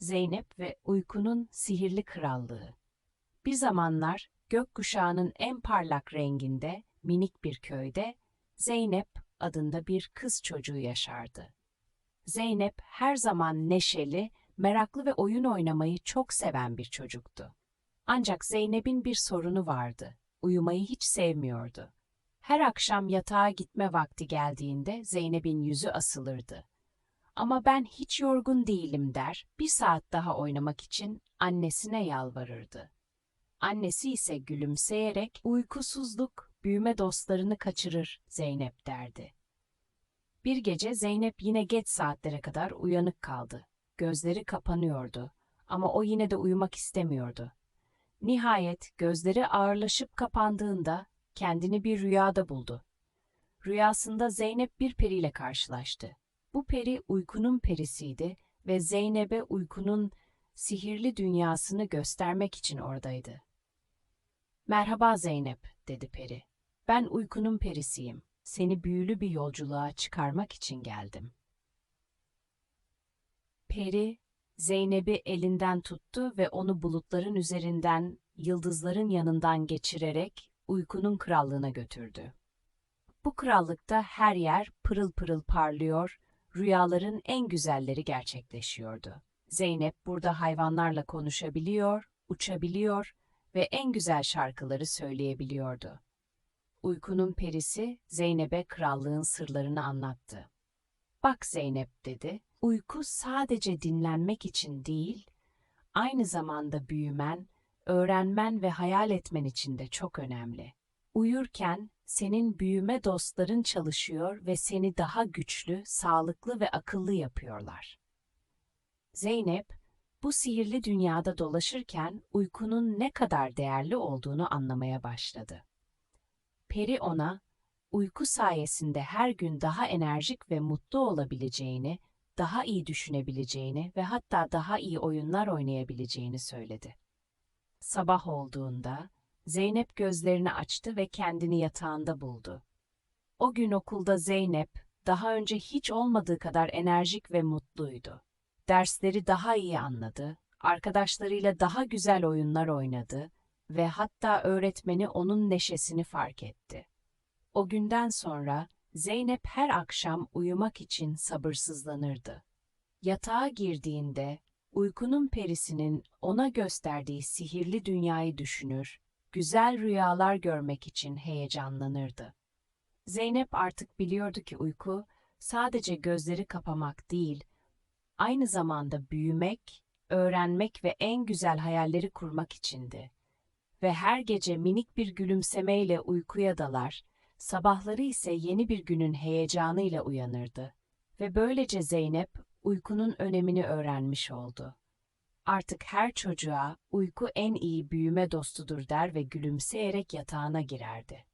Zeynep ve Uykunun Sihirli Krallığı. Bir zamanlar gökkuşağının en parlak renginde minik bir köyde Zeynep adında bir kız çocuğu yaşardı. Zeynep her zaman neşeli, meraklı ve oyun oynamayı çok seven bir çocuktu. Ancak Zeynep'in bir sorunu vardı. Uyumayı hiç sevmiyordu. Her akşam yatağa gitme vakti geldiğinde Zeynep'in yüzü asılırdı. Ama ben hiç yorgun değilim der, bir saat daha oynamak için annesine yalvarırdı. Annesi ise gülümseyerek uykusuzluk büyüme dostlarını kaçırır Zeynep derdi. Bir gece Zeynep yine geç saatlere kadar uyanık kaldı. Gözleri kapanıyordu ama o yine de uyumak istemiyordu. Nihayet gözleri ağırlaşıp kapandığında kendini bir rüyada buldu. Rüyasında Zeynep bir periyle karşılaştı. Bu peri uykunun perisiydi ve Zeynep'e uykunun sihirli dünyasını göstermek için oradaydı. Merhaba Zeynep, dedi peri. Ben uykunun perisiyim. Seni büyülü bir yolculuğa çıkarmak için geldim. Peri, Zeynep'i elinden tuttu ve onu bulutların üzerinden, yıldızların yanından geçirerek uykunun krallığına götürdü. Bu krallıkta her yer pırıl pırıl parlıyor, rüyaların en güzelleri gerçekleşiyordu. Zeynep burada hayvanlarla konuşabiliyor, uçabiliyor ve en güzel şarkıları söyleyebiliyordu. Uykunun perisi Zeynep'e krallığın sırlarını anlattı. Bak Zeynep dedi, uyku sadece dinlenmek için değil, aynı zamanda büyümen, öğrenmen ve hayal etmen için de çok önemli. Uyurken senin büyüme dostların çalışıyor ve seni daha güçlü, sağlıklı ve akıllı yapıyorlar. Zeynep, bu sihirli dünyada dolaşırken uykunun ne kadar değerli olduğunu anlamaya başladı. Peri ona, uyku sayesinde her gün daha enerjik ve mutlu olabileceğini, daha iyi düşünebileceğini ve hatta daha iyi oyunlar oynayabileceğini söyledi. Sabah olduğunda Zeynep gözlerini açtı ve kendini yatağında buldu. O gün okulda Zeynep daha önce hiç olmadığı kadar enerjik ve mutluydu. Dersleri daha iyi anladı, arkadaşlarıyla daha güzel oyunlar oynadı ve hatta öğretmeni onun neşesini fark etti. O günden sonra Zeynep her akşam uyumak için sabırsızlanırdı. Yatağa girdiğinde uykunun perisinin ona gösterdiği sihirli dünyayı düşünür, güzel rüyalar görmek için heyecanlanırdı. Zeynep artık biliyordu ki uyku sadece gözleri kapamak değil, aynı zamanda büyümek, öğrenmek ve en güzel hayalleri kurmak içindi. Ve her gece minik bir gülümsemeyle uykuya dalar, sabahları ise yeni bir günün heyecanıyla uyanırdı. Ve böylece Zeynep uykunun önemini öğrenmiş oldu. Artık her çocuğa uyku en iyi büyüme dostudur der ve gülümseyerek yatağına girerdi.